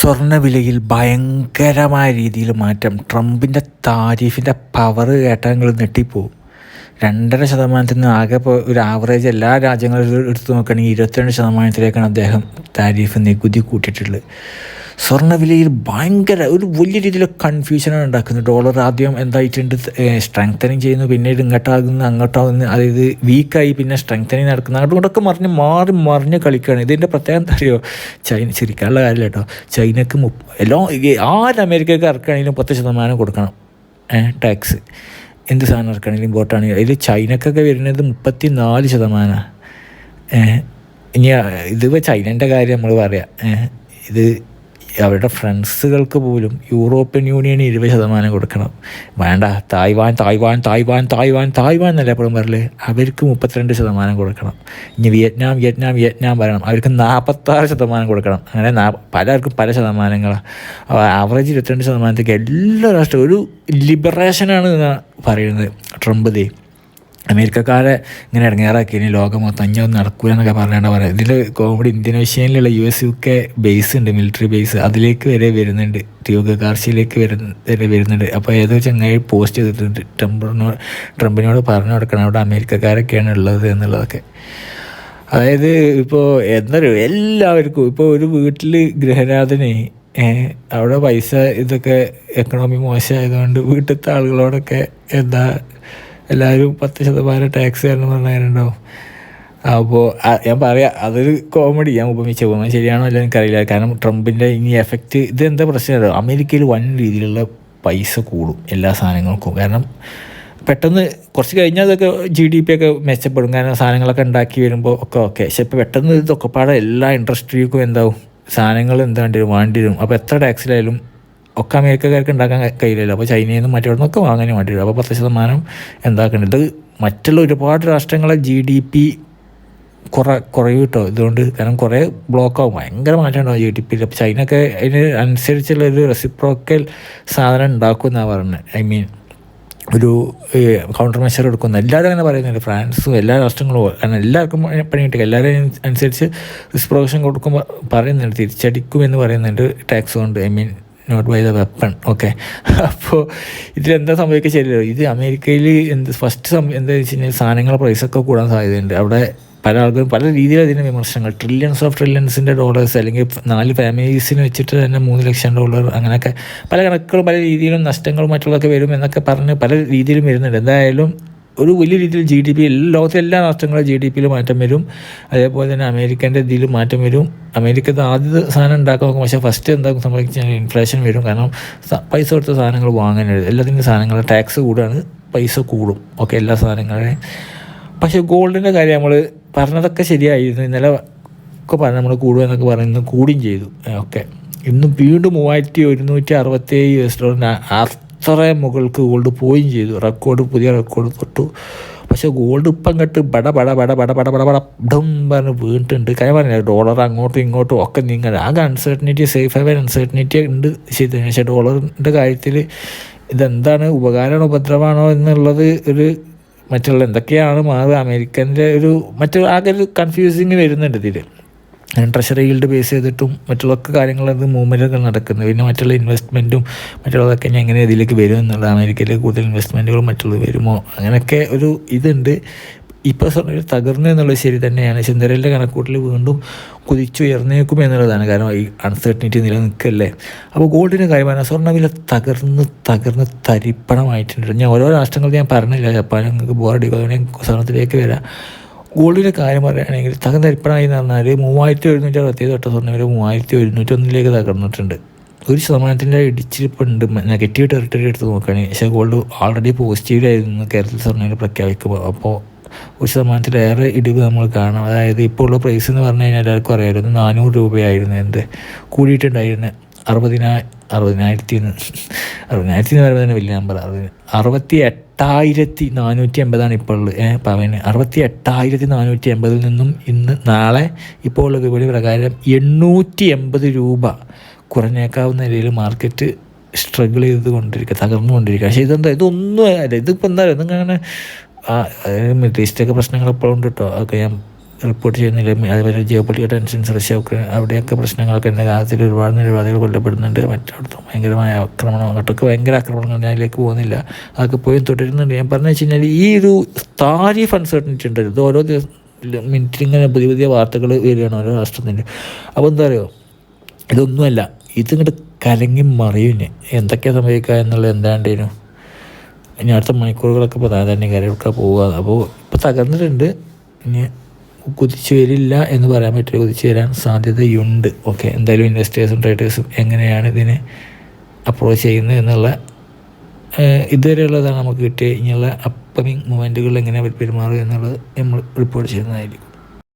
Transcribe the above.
സ്വർണവിലയിൽ ഭയങ്കരമായ രീതിയിൽ മാറ്റം. ട്രംപിന്റെ താരിഫിന്റെ പവർ കേട്ടാൽ നിങ്ങൾ നെട്ടിപ്പോവും രണ്ടര ശതമാനത്തിൽ നിന്ന് ആകെ ഇപ്പോൾ ഒരു ആവറേജ് എല്ലാ രാജ്യങ്ങളും എടുത്ത് നോക്കുകയാണെങ്കിൽ ഇരുപത്തിരണ്ട് ശതമാനത്തിലേക്കാണ് അദ്ദേഹം താരിഫ് നികുതി കൂട്ടിയിട്ടുള്ളത്. സ്വർണവിലയിൽ ഭയങ്കര ഒരു വലിയ രീതിയിൽ കൺഫ്യൂഷനാണ് ഉണ്ടാക്കുന്നത്. ഡോളർ ആദ്യം എന്തായിട്ടുണ്ട്? സ്ട്രെങ്തനിങ് ചെയ്യുന്നു പിന്നീട് ഇങ്ങോട്ടാകുന്നു അങ്ങോട്ടാകുന്നു അതായത് വീക്കായി പിന്നെ സ്ട്രെങ്തനിങ് നടക്കുന്നു. അങ്ങോട്ടും ഇങ്ങോട്ടൊക്കെ മറിഞ്ഞ് മാറി മറിഞ്ഞ് കളിക്കുകയാണ്. ഇതിന്റെ പ്രത്യേകം അറിയോ? ചൈന ചിരിക്കാനുള്ള കാര്യമില്ല കേട്ടോ. ചൈനക്ക് മുപ്പ എല്ലാം ആര് അമേരിക്കക്ക് ഇറക്കുകയാണെങ്കിലും പത്ത് ശതമാനം കൊടുക്കണം. ടാക്സ് എന്ത് സാധനം ഇറക്കുകയാണെങ്കിലും ഇമ്പോർട്ടാണെങ്കിൽ അതിൽ ചൈനക്കൊക്കെ വരുന്നത് മുപ്പത്തി നാല് ശതമാനമാണ് ഇനി ഇതിപ്പോൾ ചൈനന്റെ കാര്യം നമ്മൾ പറയാം. ഇത് അവരുടെ ഫ്രണ്ട്സുകൾക്ക് പോലും യൂറോപ്യൻ യൂണിയൻ ഇരുപത് ശതമാനം കൊടുക്കണം. വേണ്ട Taiwan Taiwan Taiwan Taiwan Taiwan എന്നല്ല എപ്പോഴും പറയൽ അവർക്ക് മുപ്പത്തിരണ്ട് ശതമാനം കൊടുക്കണം. ഇനി വിയറ്റ്നാം വിയറ്റ്നാം വിയറ്റ്നാം പറയണം അവർക്ക് നാൽപ്പത്താറ് ശതമാനം കൊടുക്കണം. അങ്ങനെ പലർക്കും പല ശതമാനങ്ങളാണ് ആവറേജ് ഇരുപത്തിരണ്ട് ശതമാനത്തേക്ക് എല്ലാ രാഷ്ട്രവും ഒരു ലിബറേഷനാണ് പറയുന്നത് ട്രംപ് ദേ. അമേരിക്കക്കാരെ ഇങ്ങനെ ഇറങ്ങാറാക്കി. ഇനി ലോകം മൊത്തം അഞ്ഞൊന്നും നടക്കൂല എന്നൊക്കെ പറഞ്ഞാണ് പറയുന്നത് ഇതിൽ comedy ഇന്തോനേഷ്യയിലുള്ള U S U K base ഉണ്ട് മിലിറ്ററി ബേസ് അതിലേക്ക് വരെ വരുന്നുണ്ട്. ട്യൂബ് കാർഷിയിലേക്ക് വരുന്ന വരെ വരുന്നുണ്ട്. അപ്പോൾ ഏതോ ചങ്ങായി പോസ്റ്റ് ചെയ്തിട്ടുണ്ട്. ട്രംപിനോട് ട്രംപിനോട് പറഞ്ഞു കൊടുക്കണം. അവിടെ അമേരിക്കക്കാരൊക്കെയാണ് ഉള്ളത് എന്നുള്ളതൊക്കെ. അതായത് ഇപ്പോൾ എന്തൊരു എല്ലാവർക്കും ഇപ്പോൾ ഒരു വീട്ടിൽ ഗൃഹരാധനെ അവിടെ പൈസ ഇതൊക്കെ എക്കണോമി മോശമായതുകൊണ്ട് വീട്ടിലത്തെ ആളുകളോടൊക്കെ എന്താ എല്ലാവരും പത്ത് ശതമാനം ടാക്സ് തരണം പറഞ്ഞാലുണ്ടാവും അപ്പോൾ ഞാൻ പറയാം അതൊരു കോമഡി ഞാൻ ഉപമിച്ച ഉപമ ശരിയാണോ അല്ല എനിക്കറിയില്ല. കാരണം ട്രംപിന്റെ ഇനി എഫക്റ്റ് ഇത് എന്താ പ്രശ്നം അമേരിക്കയിൽ വൻ രീതിയിലുള്ള പൈസ കൂടും എല്ലാ സാധനങ്ങൾക്കും. കാരണം പെട്ടെന്ന് കുറച്ച് കഴിഞ്ഞാൽ അതൊക്കെ ജി ഡി പി ഒക്കെ മെച്ചപ്പെടും. കാരണം സാധനങ്ങളൊക്കെ ഉണ്ടാക്കി വരുമ്പോൾ ഒക്കെ ഓക്കെ പക്ഷെ ഇപ്പോൾ പെട്ടെന്ന് ഇതൊക്കെ പാടെ എല്ലാ ഇൻഡസ്ട്രിക്കും എന്താവും? സാധനങ്ങൾ എന്താ വേണ്ടി വരും. അപ്പോൾ എത്ര ടാക്സിലായാലും ഒക്കെ അമേരിക്കക്കാർക്ക് ഉണ്ടാക്കാൻ കഴിയില്ലല്ലോ. അപ്പോൾ ചൈനയിൽ നിന്നും മറ്റവിടെ നിന്നൊക്കെ വാങ്ങാനും വേണ്ടി വരും അപ്പോൾ പത്ത് ശതമാനം എന്താക്കേണ്ടത് ഇത് മറ്റുള്ള ഒരുപാട് രാഷ്ട്രങ്ങളെ ജി ഡി പി കുറ കുറയും കിട്ടോ ഇതുകൊണ്ട് കാരണം കുറേ ബ്ലോക്കാവും. ഭയങ്കര മാറ്റം ഉണ്ടാവും ജി ഡി പിയിൽ അപ്പോൾ ചൈനയൊക്കെ അതിന് അനുസരിച്ചുള്ള ഒരു റെസിപ്രോക്കൽ സാധനം ഉണ്ടാക്കും എന്നാണ് പറയുന്നത് ഐ മീൻ ഒരു കൗണ്ടർ മെഷർ എടുക്കുന്നു. എല്ലാവരും അങ്ങനെ പറയുന്നുണ്ട്. ഫ്രാൻസും എല്ലാ രാഷ്ട്രങ്ങളും കാരണം എല്ലാവർക്കും പണി കിട്ടുക എല്ലാവരും അനുസരിച്ച് റിസ്പ്രോഷൻ കൊടുക്കുമ്പോൾ പറയുന്നുണ്ട്. തിരിച്ചടിക്കുമെന്ന് പറയുന്നുണ്ട്. ടാക്സ് കൊണ്ട്. I mean not by the weapon okay അപ്പോൾ ഇതിലെന്താ സംഭവിക്കുക ശരിയല്ലോ? ഇത് അമേരിക്കയിൽ എന്ത് ഫസ്റ്റ് സം എന്താ വെച്ച് കഴിഞ്ഞാൽ സാധനങ്ങളുടെ പ്രൈസൊക്കെ കൂടാൻ സാധ്യതയുണ്ട്. അവിടെ പല ആൾക്കാരും പല രീതിയിൽ അതിന്റെ വിമർശനങ്ങൾ. ട്രില്യൺസ് ഓഫ് ട്രില്യൺസിന്റെ ഡോളേഴ്സ് അല്ലെങ്കിൽ നാല് ഫാമിലീസിന് വെച്ചിട്ട് തന്നെ മൂന്ന് ലക്ഷം ഡോളർ അങ്ങനെയൊക്കെ പല കണക്കുകളും പല രീതിയിലും നഷ്ടങ്ങളും മറ്റുള്ളതൊക്കെ വരും എന്നൊക്കെ പറഞ്ഞ് പല രീതിയിലും വരുന്നുണ്ട്. എന്തായാലും ഒരു വലിയ രീതിയിൽ ജി ഡി പി ലോകത്തെ എല്ലാ രാഷ്ട്രങ്ങളും ജി ഡി പിയിൽ മാറ്റം വരും. അതേപോലെ തന്നെ അമേരിക്കന്റെ ഇതിൽ മാറ്റം വരും. അമേരിക്കത്തെ ആദ്യ സാധനം ഉണ്ടാക്കാൻ നോക്കും പക്ഷേ ഫസ്റ്റ് എന്താ സംഭവിച്ചാൽ ഇൻഫ്ലേഷൻ വരും. കാരണം പൈസ കൊടുത്ത സാധനങ്ങൾ വാങ്ങാനായിട്ട് എല്ലാത്തിന്റെ സാധനങ്ങൾ ടാക്സ് കൂടുകയാണ്. പൈസ കൂടും. ഓക്കെ എല്ലാ സാധനങ്ങളുടെയും. പക്ഷേ ഗോൾഡിന്റെ കാര്യം നമ്മൾ പറഞ്ഞതൊക്കെ ശരിയായിരുന്നു. ഇന്നലെ ഒക്കെ പറഞ്ഞു നമ്മൾ കൂടുമെന്നൊക്കെ പറയുന്നത് കൂടുകയും ചെയ്തു. ഓക്കെ. ഇന്നും വീണ്ടും മൂവായിരത്തി ഒരുന്നൂറ്റി അറുപത്തേഴ് യു എസ് ഡോളറിന് അത്ര മുകൾക്ക് ഗോൾഡ് പോവുകയും ചെയ്തു. റെക്കോർഡ് പുതിയ റെക്കോർഡ് തൊട്ടു. പക്ഷേ ഗോൾഡ് ഇപ്പം കെട്ട് ബട ബട ബട ബട ബട ബട ബട പറഞ്ഞ് വീണിട്ടുണ്ട്. കാര്യം പറഞ്ഞില്ല ഡോളർ അങ്ങോട്ടും ഇങ്ങോട്ടും ഒക്കെ നീങ്ങാൻ. ആകെ അൺസർട്ടനിറ്റി സേഫ് ഹൈവൻ അൺസർട്ടനിറ്റി ഉണ്ട് ചെയ്തു പക്ഷേ ഡോളറിന്റെ കാര്യത്തിൽ ഇതെന്താണ് ഉപകാരമാണോ ഉപദ്രവമാണോ എന്നുള്ളത് ഒരു മറ്റുള്ള എന്തൊക്കെയാണ് മാറുക? അമേരിക്കന്റെ ഒരു മറ്റൊരു ആകെ ഒരു കൺഫ്യൂസിങ് വരുന്നുണ്ട് ഇതിൽ ട്രഷറി ഈൽഡ് ബേസ് ചെയ്തിട്ടും മറ്റുള്ള കാര്യങ്ങളത് മൂവ്മെന്റൊക്കെ നടക്കുന്നത് പിന്നെ മറ്റുള്ള ഇൻവെസ്റ്റ്മെന്റും മറ്റുള്ളതൊക്കെ ഇനി എങ്ങനെ ഇതിലേക്ക് വരും എന്നുള്ള അമേരിക്കയിലെ കൂടുതൽ ഇൻവെസ്റ്റ്മെന്റുകൾ മറ്റുള്ളത് വരുമോ? അങ്ങനെയൊക്കെ ഒരു ഇതുണ്ട്. ഇപ്പോൾ സ്വർണ തകർന്നു എന്നുള്ളത് ശരി തന്നെയാണ്. ചിന്തരലിന്റെ കണക്കൂട്ടിൽ വീണ്ടും കുതിച്ചുയർന്നേക്കും എന്നുള്ളതാണ്. കാരണം ഈ അൺസർട്ടനിറ്റി നിലനിൽക്കല്ലേ? അപ്പോൾ ഗോൾഡിന്റെ കാര്യം പറഞ്ഞാൽ സ്വർണവില തകർന്ന് തകർന്ന് തരിപ്പണമായിട്ടുണ്ട്. ഞാൻ ഓരോ രാഷ്ട്രങ്ങൾ ഞാൻ പറഞ്ഞില്ല. ജപ്പാൻ നിങ്ങൾക്ക് ബോറടിക്കുക സ്വർണത്തിലേക്ക് വരാം. ഗോൾഡിന്റെ കാര്യം പറയുകയാണെങ്കിൽ തകം തരിപ്പണമായി എന്ന് പറഞ്ഞാൽ മൂവായിരത്തി ഒരുന്നൂറ്റി അറുപത്തേഴ് തൊട്ട സ്വർണവില മൂവായിരത്തി ഒരുന്നൂറ്റി ഒന്നിലേക്ക് തകർന്നിട്ടുണ്ട്. ഒരു ശതമാനത്തിന്റെ ഇടിച്ചിരിപ്പുണ്ട് നെഗറ്റീവ് ടെറിട്ടറി എടുത്ത് നോക്കുകയാണെങ്കിൽ പക്ഷേ ഗോൾഡ് ഓൾറെഡി പോസിറ്റീവിലായിരുന്നു കേരളത്തിൽ സ്വർണവില പ്രഖ്യാപിക്കുമ്പോൾ. അപ്പോൾ ഒരു ശതമാനത്തിലേറെ ഇടിവ് നമ്മൾ കാണാം. അതായത് ഇപ്പോൾ ഉള്ള പ്രൈസ് എന്ന് പറഞ്ഞു കഴിഞ്ഞാൽ എല്ലാവർക്കും അറിയാമായിരുന്നു. നാനൂറ് രൂപയായിരുന്നു എന്ത് കൂടിയിട്ടുണ്ടായിരുന്നു അറുപതിനാ അറുപതിനായിരത്തി അറുപതിനായിരത്തി എന്ന് പറയുമ്പോൾ വലിയ നമ്പർ അറുപത് അറുപത്തി എട്ടായിരത്തി നാനൂറ്റി എൺപതാണ് ഇപ്പോൾ ഉള്ളത് പവന് അറുപത്തി എട്ടായിരത്തി നാനൂറ്റി എൺപതിൽ നിന്നും ഇന്ന് നാളെ ഇപ്പോൾ ഉള്ള വിപണി പ്രകാരം എണ്ണൂറ്റി എൺപത് രൂപ കുറഞ്ഞേക്കാവുന്ന നിലയിൽ മാർക്കറ്റ് സ്ട്രഗിൾ ചെയ്ത് കൊണ്ടിരിക്കുക തകർന്നുകൊണ്ടിരിക്കുക. പക്ഷേ ഇതെന്താ ഇതൊന്നും അല്ല. ഇതിപ്പോൾ എന്താ ഇതങ്ങനെ മിഡിൽ ഈസ്റ്റൊക്കെ പ്രശ്നങ്ങൾ എപ്പോഴും ഉണ്ട് കേട്ടോ അതൊക്കെ ഞാൻ റിപ്പോർട്ട് ചെയ്യുന്നില്ല അതുപോലെ geopolitical tensions Russia Ukraine അവിടെയൊക്കെ പ്രശ്നങ്ങളൊക്കെ ഉണ്ട്. രാജ്യത്തിൽ ഒരുപാട് നിരവാദികൾ കൊല്ലപ്പെടുന്നുണ്ട്. മറ്റിടത്തും ഭയങ്കരമായ ആക്രമണം അങ്ങോട്ടൊക്കെ ഭയങ്കര ആക്രമണങ്ങൾ. അതിലേക്ക് പോകുന്നില്ല. അതൊക്കെ പോയി തുടരുന്നുണ്ട്. ഞാൻ പറഞ്ഞു വെച്ച് കഴിഞ്ഞാൽ ഈ ഒരു താരിഫ് അൺസർട്ടനിറ്റി ഉണ്ട്. ഇത് ഓരോ ദിവസം മിനിറ്റിൽ ഇങ്ങനെ പുതിയ പുതിയ വാർത്തകൾ വരികയാണ് ഓരോ രാഷ്ട്രത്തിന്റെ. അപ്പോൾ എന്താ പറയുക ഇതൊന്നുമല്ല. ഇതിങ്ങോട്ട് കലങ്ങി മറിയുന്നു എന്തൊക്കെയാണ് സംഭവിക്കുക എന്നുള്ളത് എന്താണ്ടേനു? ഇനി അടുത്ത മണിക്കൂറുകളൊക്കെ പ്രധാന തന്നെ കരയൊക്കെ പോവുക. അപ്പോൾ ഇപ്പോൾ തകർന്നിട്ടുണ്ട്. ഇനി കുതിച്ചു വരില്ല എന്ന് പറയാൻ പറ്റില്ല. കുതിച്ചു വരാൻ സാധ്യതയുണ്ട്. ഓക്കെ എന്തായാലും ഇൻവെസ്റ്റേഴ്സും ട്രേഡേഴ്സും എങ്ങനെയാണ് ഇതിനെ അപ്രോച്ച് ചെയ്യുന്നത് എന്നുള്ള ഇതുവരെയുള്ളതാണ് നമുക്ക് കിട്ടിയ ഇനിയുള്ള അപ്കമിങ് മൂമെന്റുകൾ എങ്ങനെ പെരുമാറുക എന്നുള്ളത് നമ്മൾ റിപ്പോർട്ട് ചെയ്യുന്നതായിരിക്കും.